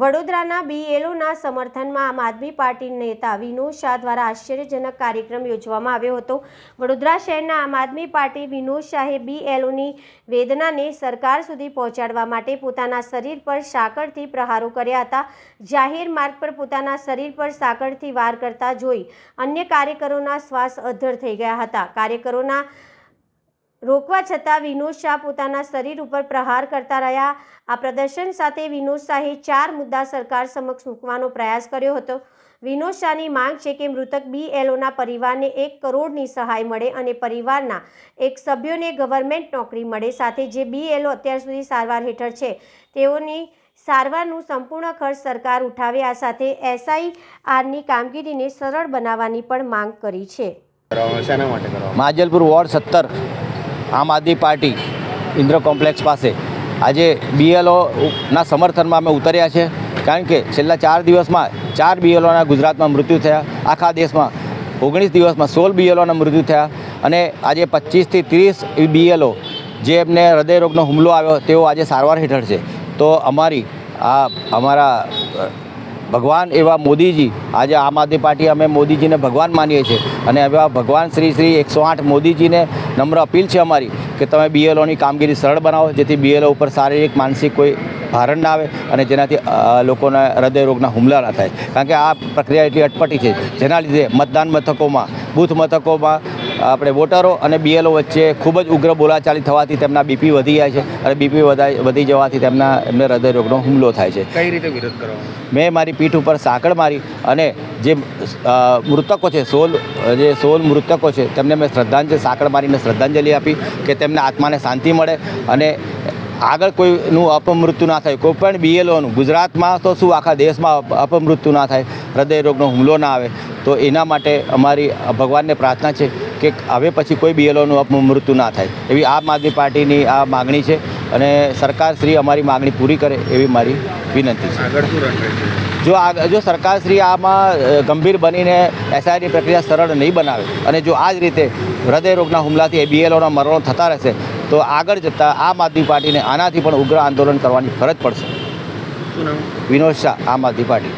વડોદરાના બીએલઓના સમર્થનમાં આમ આદમી પાર્ટી નેતા વિનોદ શાહ દ્વારા આશ્ચર્યજનક કાર્યક્રમ યોજવામાં આવ્યો હતો. વડોદરા શહેરના આમ આદમી પાર્ટી વિનોદ શાહે બીએલઓની વેદનાને સરકાર સુધી પહોંચાડવા માટે પોતાના શરીર પર સાંકળથી પ્રહારો કર્યા હતા. જાહેર માર્ગ પર પોતાના શરીર પર સાંકળથી વાર કરતા જોઈ અન્ય કાર્યકરોના શ્વાસ અધ્ધર થઈ ગયા હતા. કાર્યકરોના રોકવા છતાં વિનોદ શાહ પોતાના શરીર ઉપર પ્રહાર કરતા રહ્યા. આ પ્રદર્શન સાથે વિનોદ શાહે ચાર મુદ્દા સરકાર સમક્ષ મૂકવાનો પ્રયાસ કર્યો હતો. વિનોદ શાહની માંગ છે કે મૃતક બીએલઓના પરિવારને એક કરોડની સહાય મળે અને પરિવારના એક સભ્યોને ગવર્મેન્ટ નોકરી મળે. સાથે જે બીએલઓ અત્યાર સુધી સારવાર હેઠળ છે તેઓની સારવારનું સંપૂર્ણ ખર્ચ સરકાર ઉઠાવે. આ સાથે એસઆઈઆરની કામગીરીને સરળ બનાવવાની પણ માંગ કરી છે. માજલપુર વોર્ડ સત્તર. આમ આદમી પાર્ટી ઇન્દ્ર કોમ્પ્લેક્સ પાસે. આજે બીએલઓના સમર્થનમાં અમે ઉતર્યા છે. કારણ કે છેલ્લા ચાર દિવસમાં ચાર બીએલઓના ગુજરાતમાં મૃત્યુ થયા. આખા દેશમાં ઓગણીસ દિવસમાં સોળ બીએલઓના મૃત્યુ થયા. અને આજે પચીસથી ત્રીસ બીએલઓ જે એમને હૃદયરોગનો હુમલો આવ્યો, તેઓ આજે સારવાર હેઠળ છે. તો અમારી, આ અમારા ભગવાન એવા મોદીજી, આજે આમ આદમી પાર્ટી અમે મોદીજીને ભગવાન માનીએ છીએ. અને એવા ભગવાન શ્રી શ્રી એકસો આઠ મોદીજીને નમ્ર અપીલ છે અમારી કે તમે બીએલઓની કામગીરી સરળ બનાવો, જેથી બીએલઓ ઉપર શારીરિક, માનસિક કોઈ ભારણ ના આવે અને જેનાથી લોકોના હૃદયરોગના હુમલા ના થાય. કારણ કે આ પ્રક્રિયા એટલી અટપટી છે. જેના લીધે મતદાન મથકોમાં, બૂથ મથકોમાં આપણે વોટરો અને બીએલઓ વચ્ચે ખૂબ જ ઉગ્ર બોલાચાલી થવાથી તેમના બીપી વધી જાય છે અને બીપી વધી જવાથી તેમના એમને હૃદયરોગનો હુમલો થાય છે. કઈ રીતે વિરોધ કરવામાં મેં મારી પીઠ ઉપર સાંકળ મારી અને જે મૃતકો છે સોલ જે સોલ મૃતકો છે તેમને મેં શ્રદ્ધાંજલિ સાંકળ મારીને શ્રદ્ધાંજલિ આપી કે તેમના આત્માને શાંતિ મળે અને આગળ કોઈનું અપમૃત્યુ ના થાય કોઈ પણ બીએલઓનું ગુજરાતમાં તો શું આખા દેશમાં અપમૃત્યુ ના થાય હૃદયરોગનો હુમલો ના આવે તો એના માટે અમારી ભગવાનને પ્રાર્થના છે કે હવે પછી કોઈ બીએલઓનું મૃત્યુ ના થાય. એવી આમ આદમી પાર્ટીની આ માગણી છે અને સરકારશ્રી અમારી માગણી પૂરી કરે એવી મારી વિનંતી છે. જો આ જો સરકારશ્રી આમાં ગંભીર બનીને એસઆઈની પ્રક્રિયા સરળ નહીં બનાવે અને જો આ જ રીતે હૃદયરોગના હુમલાથી બીએલઓના મરણો થતા રહેશે તો આગળ જતાં આમ આદમી પાર્ટીને આનાથી પણ ઉગ્ર આંદોલન કરવાની ફરજ પડશે. વિનોદ શાહ આમ આદમી પાર્ટી.